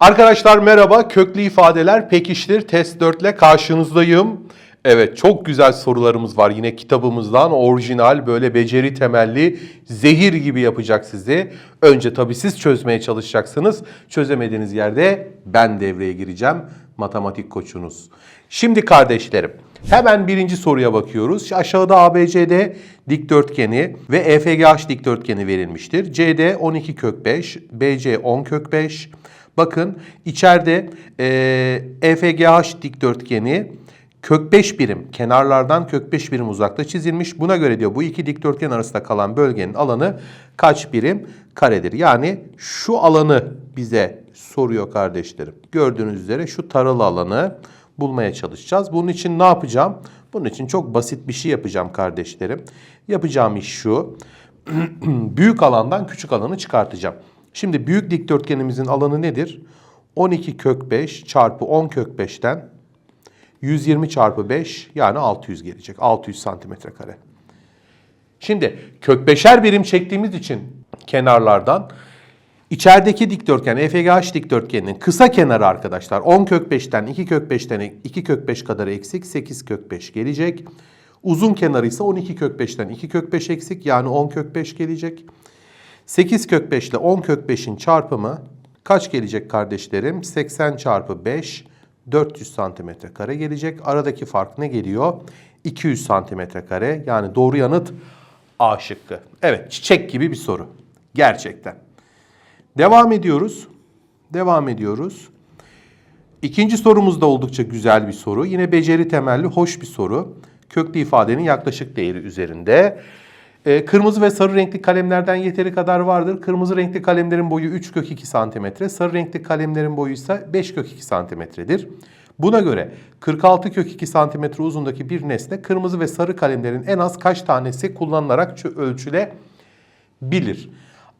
Arkadaşlar merhaba. Köklü ifadeler pekiştir. Test 4 ile karşınızdayım. Evet çok güzel sorularımız var yine kitabımızdan orijinal böyle beceri temelli zehir gibi yapacak sizi. Önce tabii siz çözmeye çalışacaksınız. Çözemediğiniz yerde ben devreye gireceğim. Matematik koçunuz. Şimdi kardeşlerim hemen birinci soruya bakıyoruz. Aşağıda ABCD dikdörtgeni ve EFGH dikdörtgeni verilmiştir. CD 12 kök 5, BC 10 kök 5. Bakın içeride e, EFGH dikdörtgeni kök 5 birim kenarlardan kök 5 birim uzakta çizilmiş. Buna göre diyor bu iki dikdörtgen arasında kalan bölgenin alanı kaç birim karedir? Yani şu alanı bize soruyor kardeşlerim. Gördüğünüz üzere şu taralı alanı bulmaya çalışacağız. Bunun için ne yapacağım? Bunun için çok basit bir şey yapacağım kardeşlerim. Yapacağım iş şu. büyük alandan küçük alanı çıkartacağım. Şimdi büyük dikdörtgenimizin alanı nedir? 12 kök 5 çarpı 10 kök 5'ten 120 çarpı 5 yani 600 gelecek. 600 santimetre kare. Şimdi kök beşer birim çektiğimiz için kenarlardan içerideki dikdörtgen EFGH dikdörtgeninin kısa kenarı arkadaşlar 10 kök 5'ten 2 kök 5'ten 2 kök 5 kadar eksik 8 kök 5 gelecek. Uzun kenarı ise 12 kök 5'ten 2 kök 5 eksik yani 10 kök 5 gelecek. 8 kök 5 ile 10 kök 5'in çarpımı kaç gelecek kardeşlerim? 80 çarpı 5 400 santimetre kare gelecek. Aradaki fark ne geliyor? 200 santimetre kare. Yani doğru yanıt A şıkkı. Evet çiçek gibi bir soru. Gerçekten. Devam ediyoruz. Devam ediyoruz. İkinci sorumuz da oldukça güzel bir soru. Yine beceri temelli hoş bir soru. Köklü ifadenin yaklaşık değeri üzerinde. Ee, kırmızı ve sarı renkli kalemlerden yeteri kadar vardır. Kırmızı renkli kalemlerin boyu 3 kök 2 santimetre. Sarı renkli kalemlerin boyu ise 5 kök 2 santimetredir. Buna göre 46 kök 2 santimetre uzundaki bir nesne kırmızı ve sarı kalemlerin en az kaç tanesi kullanılarak ölçülebilir?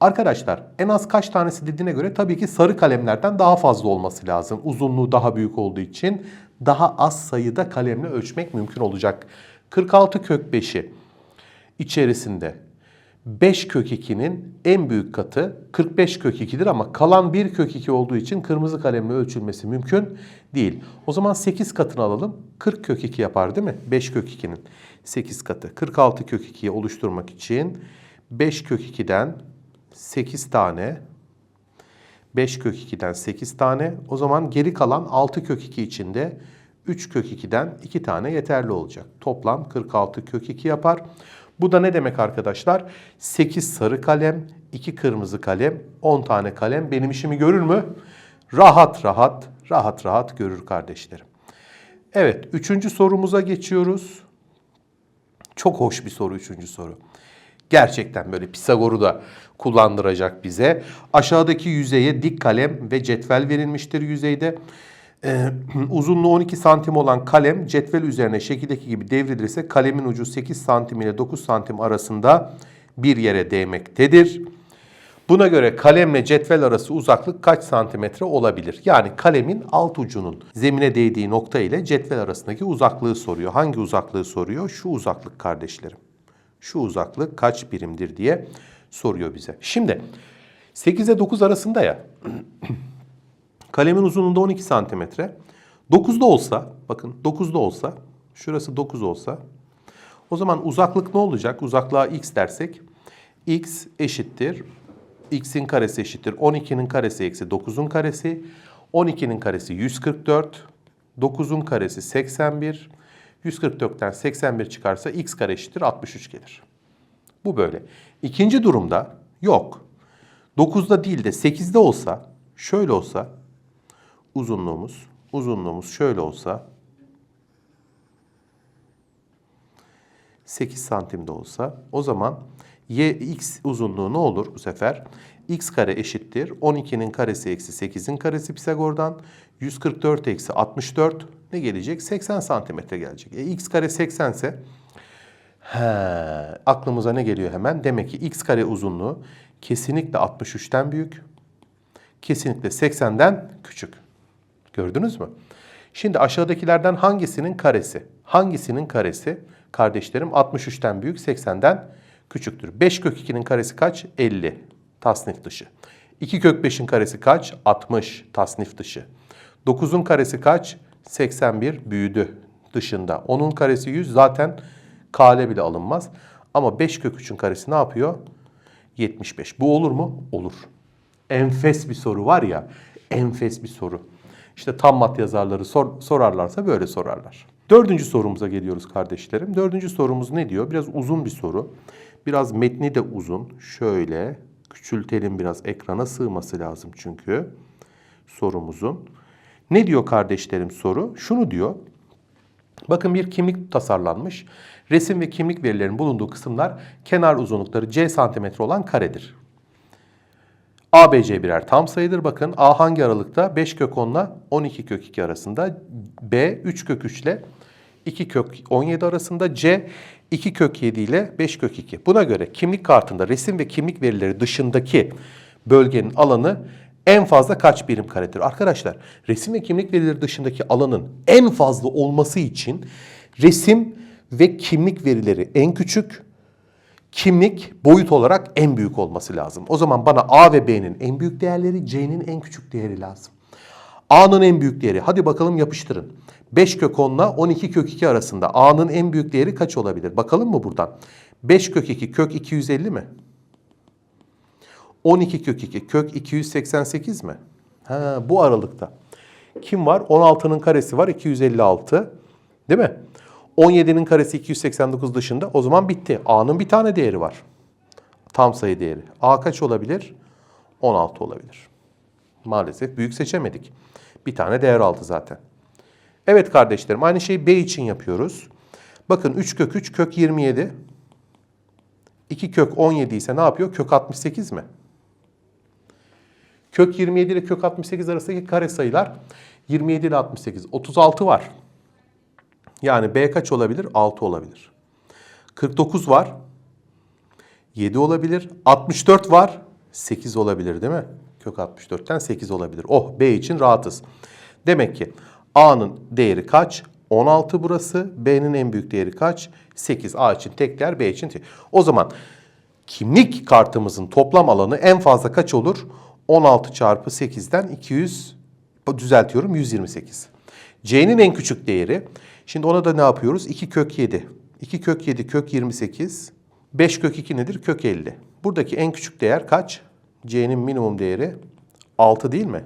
Arkadaşlar en az kaç tanesi dediğine göre tabii ki sarı kalemlerden daha fazla olması lazım. Uzunluğu daha büyük olduğu için daha az sayıda kalemle ölçmek mümkün olacak. 46 kök 5'i içerisinde 5 kök 2'nin en büyük katı 45 kök 2'dir ama kalan 1 kök 2 olduğu için kırmızı kalemle ölçülmesi mümkün değil. O zaman 8 katını alalım. 40 kök 2 yapar değil mi? 5 kök 2'nin 8 katı. 46 kök 2'yi oluşturmak için 5 kök 2'den 8 tane 5 kök 2'den 8 tane. O zaman geri kalan 6 kök 2 içinde 3 kök 2'den 2 tane yeterli olacak. Toplam 46 kök 2 yapar. Bu da ne demek arkadaşlar? 8 sarı kalem, 2 kırmızı kalem, 10 tane kalem benim işimi görür mü? Rahat rahat, rahat rahat görür kardeşlerim. Evet, üçüncü sorumuza geçiyoruz. Çok hoş bir soru üçüncü soru. Gerçekten böyle Pisagor'u da kullandıracak bize. Aşağıdaki yüzeye dik kalem ve cetvel verilmiştir yüzeyde. Ee, uzunluğu 12 santim olan kalem cetvel üzerine şekildeki gibi devrilirse kalemin ucu 8 santim ile 9 santim arasında bir yere değmektedir. Buna göre kalemle cetvel arası uzaklık kaç santimetre olabilir? Yani kalemin alt ucunun zemine değdiği nokta ile cetvel arasındaki uzaklığı soruyor. Hangi uzaklığı soruyor? Şu uzaklık kardeşlerim. Şu uzaklık kaç birimdir diye soruyor bize. Şimdi 8 ile 9 arasında ya. Kalemin uzunluğunda 12 santimetre. 9'da olsa, bakın 9'da olsa, şurası 9 olsa, o zaman uzaklık ne olacak? Uzaklığa x dersek, x eşittir, x'in karesi eşittir 12'nin karesi eksi 9'un karesi, 12'nin karesi 144, 9'un karesi 81, 144'ten 81 çıkarsa x kare eşittir 63 gelir. Bu böyle. İkinci durumda yok. 9'da değil de 8'de olsa, şöyle olsa, uzunluğumuz, uzunluğumuz şöyle olsa 8 santimde olsa o zaman y x uzunluğu ne olur bu sefer? x kare eşittir 12'nin karesi eksi 8'in karesi Pisagor'dan 144 eksi 64 ne gelecek? 80 santimetre gelecek. E, x kare 80 ise aklımıza ne geliyor hemen? Demek ki x kare uzunluğu kesinlikle 63'ten büyük, kesinlikle 80'den küçük. Gördünüz mü? Şimdi aşağıdakilerden hangisinin karesi? Hangisinin karesi? Kardeşlerim 63'ten büyük 80'den küçüktür. 5 kök 2'nin karesi kaç? 50. Tasnif dışı. 2 kök 5'in karesi kaç? 60 tasnif dışı. 9'un karesi kaç? 81 büyüdü dışında. 10'un karesi 100 zaten kale bile alınmaz. Ama 5 kök 3'ün karesi ne yapıyor? 75. Bu olur mu? Olur. Enfes bir soru var ya. Enfes bir soru. İşte tam mat yazarları sor, sorarlarsa böyle sorarlar. Dördüncü sorumuza geliyoruz kardeşlerim. Dördüncü sorumuz ne diyor? Biraz uzun bir soru. Biraz metni de uzun. Şöyle küçültelim biraz ekrana sığması lazım çünkü sorumuzun. Ne diyor kardeşlerim soru? Şunu diyor. Bakın bir kimlik tasarlanmış. Resim ve kimlik verilerinin bulunduğu kısımlar kenar uzunlukları c santimetre olan karedir. ABC birer tam sayıdır. Bakın A hangi aralıkta? 5 kök 10 ile 12 kök 2 arasında. B 3 kök 3 ile 2 kök 17 arasında. C 2 kök 7 ile 5 kök 2. Buna göre kimlik kartında resim ve kimlik verileri dışındaki bölgenin alanı en fazla kaç birim karedir? Arkadaşlar resim ve kimlik verileri dışındaki alanın en fazla olması için resim ve kimlik verileri en küçük, kimlik boyut olarak en büyük olması lazım. O zaman bana A ve B'nin en büyük değerleri, C'nin en küçük değeri lazım. A'nın en büyük değeri. Hadi bakalım yapıştırın. 5 kök 10 ile 12 kök 2 arasında A'nın en büyük değeri kaç olabilir? Bakalım mı buradan? 5 kök 2 kök 250 mi? 12 kök 2 kök 288 mi? Ha, bu aralıkta. Kim var? 16'nın karesi var 256. Değil mi? 17'nin karesi 289 dışında. O zaman bitti. A'nın bir tane değeri var. Tam sayı değeri. A kaç olabilir? 16 olabilir. Maalesef büyük seçemedik. Bir tane değer aldı zaten. Evet kardeşlerim aynı şeyi B için yapıyoruz. Bakın 3 kök 3 kök 27. 2 kök 17 ise ne yapıyor? Kök 68 mi? Kök 27 ile kök 68 arasındaki kare sayılar 27 ile 68. 36 var. Yani B kaç olabilir? 6 olabilir. 49 var. 7 olabilir. 64 var. 8 olabilir değil mi? Kök 64'ten 8 olabilir. Oh B için rahatız. Demek ki A'nın değeri kaç? 16 burası. B'nin en büyük değeri kaç? 8. A için tek değer, B için tek. O zaman kimlik kartımızın toplam alanı en fazla kaç olur? 16 çarpı 8'den 200 düzeltiyorum 128. C'nin en küçük değeri. Şimdi ona da ne yapıyoruz? 2 kök 7. 2 kök 7 kök 28. 5 kök 2 nedir? Kök 50. Buradaki en küçük değer kaç? C'nin minimum değeri 6 değil mi?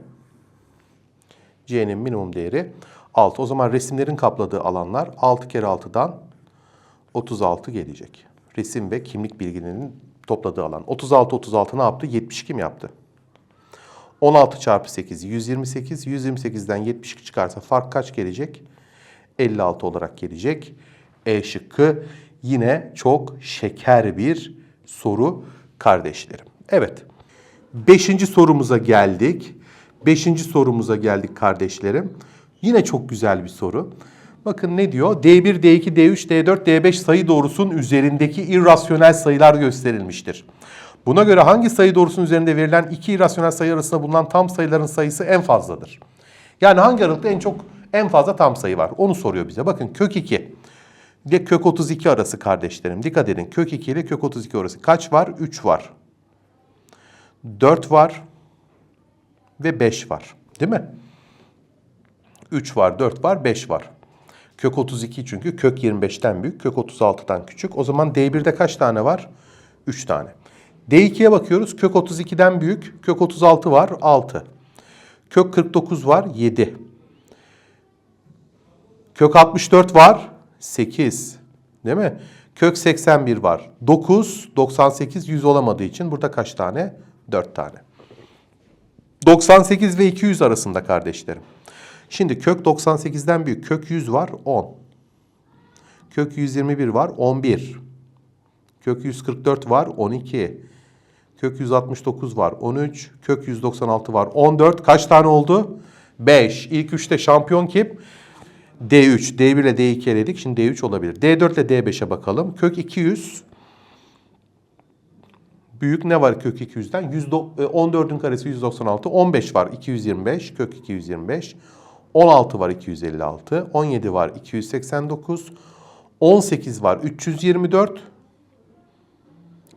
C'nin minimum değeri 6. O zaman resimlerin kapladığı alanlar 6 kere 6'dan 36 gelecek. Resim ve kimlik bilgilerinin topladığı alan. 36 36 ne yaptı? 72 mi yaptı? 16 çarpı 8 128. 128'den 72 çıkarsa fark kaç gelecek? 56 olarak gelecek. E şıkkı yine çok şeker bir soru kardeşlerim. Evet. Beşinci sorumuza geldik. Beşinci sorumuza geldik kardeşlerim. Yine çok güzel bir soru. Bakın ne diyor? D1, D2, D3, D4, D5 sayı doğrusunun üzerindeki irrasyonel sayılar gösterilmiştir. Buna göre hangi sayı doğrusunun üzerinde verilen iki irrasyonel sayı arasında bulunan tam sayıların sayısı en fazladır? Yani hangi aralıkta en çok en fazla tam sayı var? Onu soruyor bize. Bakın kök 2 ile kök 32 arası kardeşlerim. Dikkat edin. Kök 2 ile kök 32 arası. Kaç var? 3 var. 4 var ve 5 var. Değil mi? 3 var, 4 var, 5 var. Kök 32 çünkü kök 25'ten büyük, kök 36'dan küçük. O zaman D1'de kaç tane var? 3 tane. D2'ye bakıyoruz. Kök 32'den büyük, kök 36 var, 6. Kök 49 var, 7. Kök 64 var, 8. Değil mi? Kök 81 var. 9, 98, 100 olamadığı için burada kaç tane? 4 tane. 98 ve 200 arasında kardeşlerim. Şimdi kök 98'den büyük kök 100 var 10. Kök 121 var 11. Kök 144 var 12. Kök 169 var 13. Kök 196 var 14. Kaç tane oldu? 5. İlk üçte şampiyon kim? D3. D1 ile D2 eledik. Şimdi D3 olabilir. D4 ile D5'e bakalım. Kök 200 Büyük ne var kök 200'den? 14'ün karesi 196. 15 var 225. Kök 225. 16 var 256. 17 var 289. 18 var 324.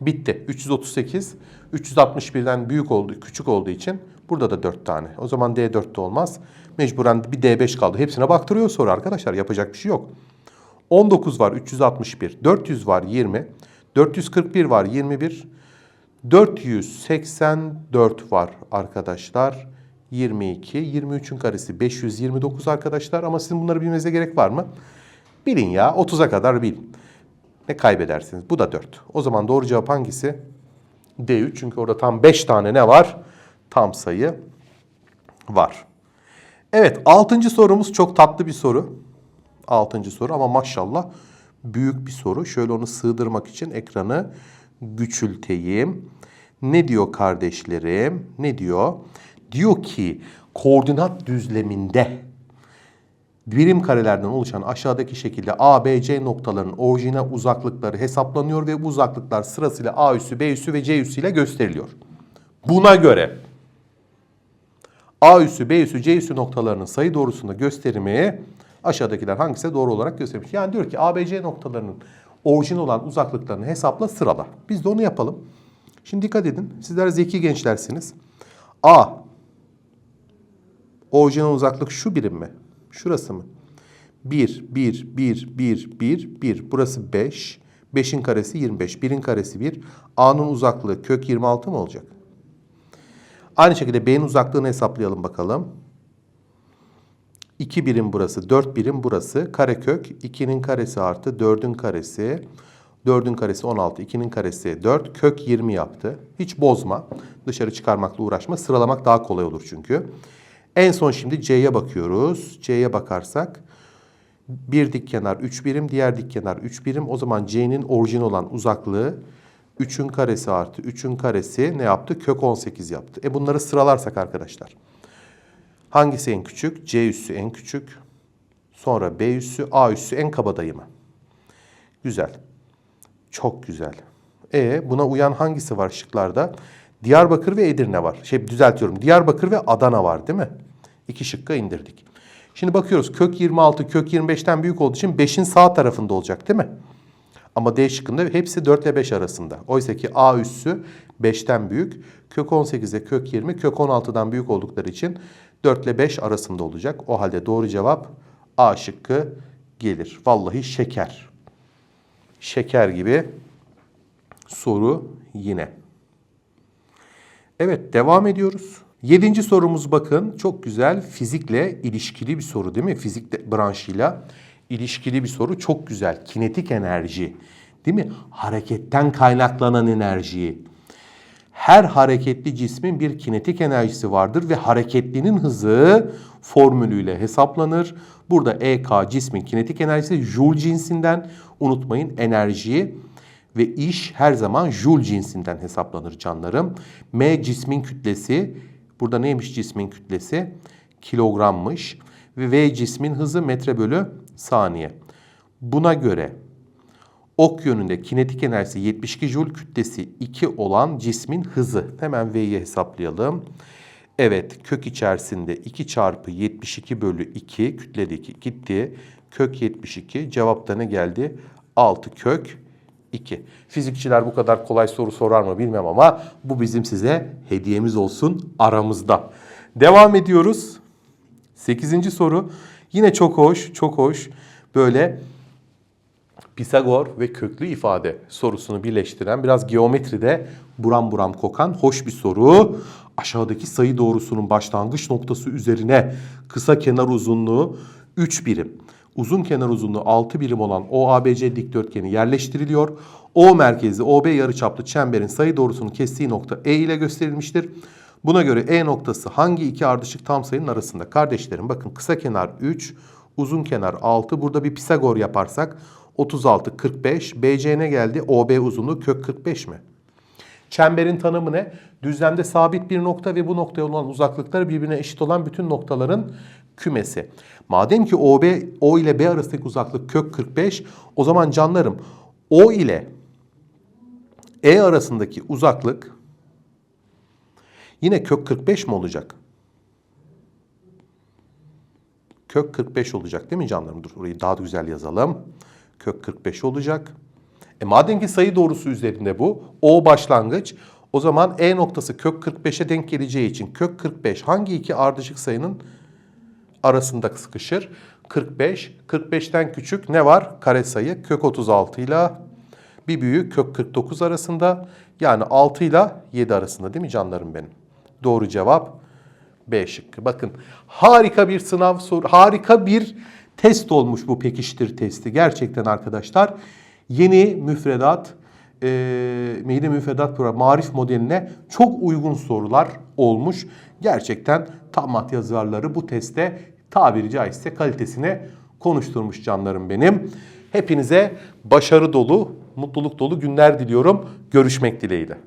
Bitti. 338 361'den büyük olduğu, küçük olduğu için burada da 4 tane. O zaman D4 de olmaz. Mecburen bir D5 kaldı. Hepsine baktırıyor soru arkadaşlar. Yapacak bir şey yok. 19 var 361. 400 var 20. 441 var 21. 484 var arkadaşlar. 22. 23'ün karesi 529 arkadaşlar. Ama sizin bunları bilmenize gerek var mı? Bilin ya. 30'a kadar bilin. Ne kaybedersiniz? Bu da 4. O zaman doğru cevap hangisi? D3. Çünkü orada tam 5 tane ne var? Tam sayı var. Evet. 6. sorumuz çok tatlı bir soru. 6. soru ama maşallah büyük bir soru. Şöyle onu sığdırmak için ekranı güçülteyim. Ne diyor kardeşlerim? Ne diyor? Diyor ki koordinat düzleminde birim karelerden oluşan aşağıdaki şekilde A, B, C noktalarının orijinal uzaklıkları hesaplanıyor ve bu uzaklıklar sırasıyla A üssü, B üssü ve C üssü ile gösteriliyor. Buna göre A üssü, B üssü, C üssü noktalarının sayı doğrusunda gösterimi aşağıdakiler hangisi doğru olarak gösterilmiş. Yani diyor ki A, B, C noktalarının orijinal olan uzaklıklarını hesapla sırala. Biz de onu yapalım. Şimdi dikkat edin. Sizler zeki gençlersiniz. A orijinal uzaklık şu birim mi? Şurası mı? 1, 1, 1, 1, 1, 1. Burası 5. 5'in karesi 25. 1'in karesi 1. A'nın uzaklığı kök 26 mı olacak? Aynı şekilde B'nin uzaklığını hesaplayalım bakalım. 2 birim burası, 4 birim burası. Karekök 2'nin karesi artı 4'ün karesi. 4'ün karesi 16, 2'nin karesi 4, kök 20 yaptı. Hiç bozma. Dışarı çıkarmakla uğraşma. Sıralamak daha kolay olur çünkü. En son şimdi C'ye bakıyoruz. C'ye bakarsak bir dik kenar 3 birim, diğer dik kenar 3 birim. O zaman C'nin orijin olan uzaklığı 3'ün karesi artı 3'ün karesi ne yaptı? Kök 18 yaptı. E bunları sıralarsak arkadaşlar. Hangisi en küçük? C üssü en küçük. Sonra B üssü, A üssü en kabadayı mı? Güzel. Çok güzel. E buna uyan hangisi var şıklarda? Diyarbakır ve Edirne var. Şey düzeltiyorum. Diyarbakır ve Adana var değil mi? İki şıkka indirdik. Şimdi bakıyoruz kök 26 kök 25'ten büyük olduğu için 5'in sağ tarafında olacak değil mi? Ama D şıkkında hepsi 4 ile 5 arasında. Oysa ki A üssü 5'ten büyük. Kök 18'e kök 20 kök 16'dan büyük oldukları için 4 ile 5 arasında olacak. O halde doğru cevap A şıkkı gelir. Vallahi şeker. Şeker gibi soru yine. Evet devam ediyoruz. Yedinci sorumuz bakın çok güzel fizikle ilişkili bir soru değil mi? Fizik branşıyla ilişkili bir soru çok güzel. Kinetik enerji değil mi? Hareketten kaynaklanan enerjiyi. Her hareketli cismin bir kinetik enerjisi vardır ve hareketlinin hızı formülüyle hesaplanır. Burada EK cismin kinetik enerjisi Joule cinsinden unutmayın enerjiyi ve iş her zaman Joule cinsinden hesaplanır canlarım. M cismin kütlesi, burada neymiş cismin kütlesi? Kilogrammış. Ve V cismin hızı metre bölü saniye. Buna göre ok yönünde kinetik enerjisi 72 Joule kütlesi 2 olan cismin hızı. Hemen V'yi hesaplayalım. Evet kök içerisinde 2 çarpı 72 bölü 2 kütledeki gitti. Kök 72 cevapta ne geldi? 6 kök 2. Fizikçiler bu kadar kolay soru sorar mı bilmem ama bu bizim size hediyemiz olsun aramızda. Devam ediyoruz. 8. soru. Yine çok hoş, çok hoş. Böyle Pisagor ve köklü ifade sorusunu birleştiren biraz geometride buram buram kokan hoş bir soru. Aşağıdaki sayı doğrusunun başlangıç noktası üzerine kısa kenar uzunluğu 3 birim uzun kenar uzunluğu 6 birim olan OABC dikdörtgeni yerleştiriliyor. O merkezi OB yarıçaplı çemberin sayı doğrusunun kestiği nokta E ile gösterilmiştir. Buna göre E noktası hangi iki ardışık tam sayının arasında? Kardeşlerim bakın kısa kenar 3, uzun kenar 6. Burada bir Pisagor yaparsak 36, 45. BC ne geldi? OB uzunluğu kök 45 mi? Çemberin tanımı ne? Düzlemde sabit bir nokta ve bu noktaya olan uzaklıkları birbirine eşit olan bütün noktaların kümesi. Madem ki OB, O ile B arasındaki uzaklık kök 45, o zaman canlarım O ile E arasındaki uzaklık yine kök 45 mi olacak? Kök 45 olacak değil mi canlarım? Dur orayı daha da güzel yazalım. Kök 45 olacak. E madem ki sayı doğrusu üzerinde bu, O başlangıç, o zaman E noktası kök 45'e denk geleceği için kök 45 hangi iki ardışık sayının arasında sıkışır? 45, 45'ten küçük ne var? Kare sayı kök 36 ile bir büyük kök 49 arasında. Yani 6 ile 7 arasında değil mi canlarım benim? Doğru cevap B şıkkı. Bakın harika bir sınav soru, harika bir test olmuş bu pekiştir testi. Gerçekten arkadaşlar yeni müfredat, e, yeni müfredat programı marif modeline çok uygun sorular olmuş. Gerçekten tam mat yazarları bu teste tabiri caizse kalitesine konuşturmuş canlarım benim. Hepinize başarı dolu, mutluluk dolu günler diliyorum. Görüşmek dileğiyle.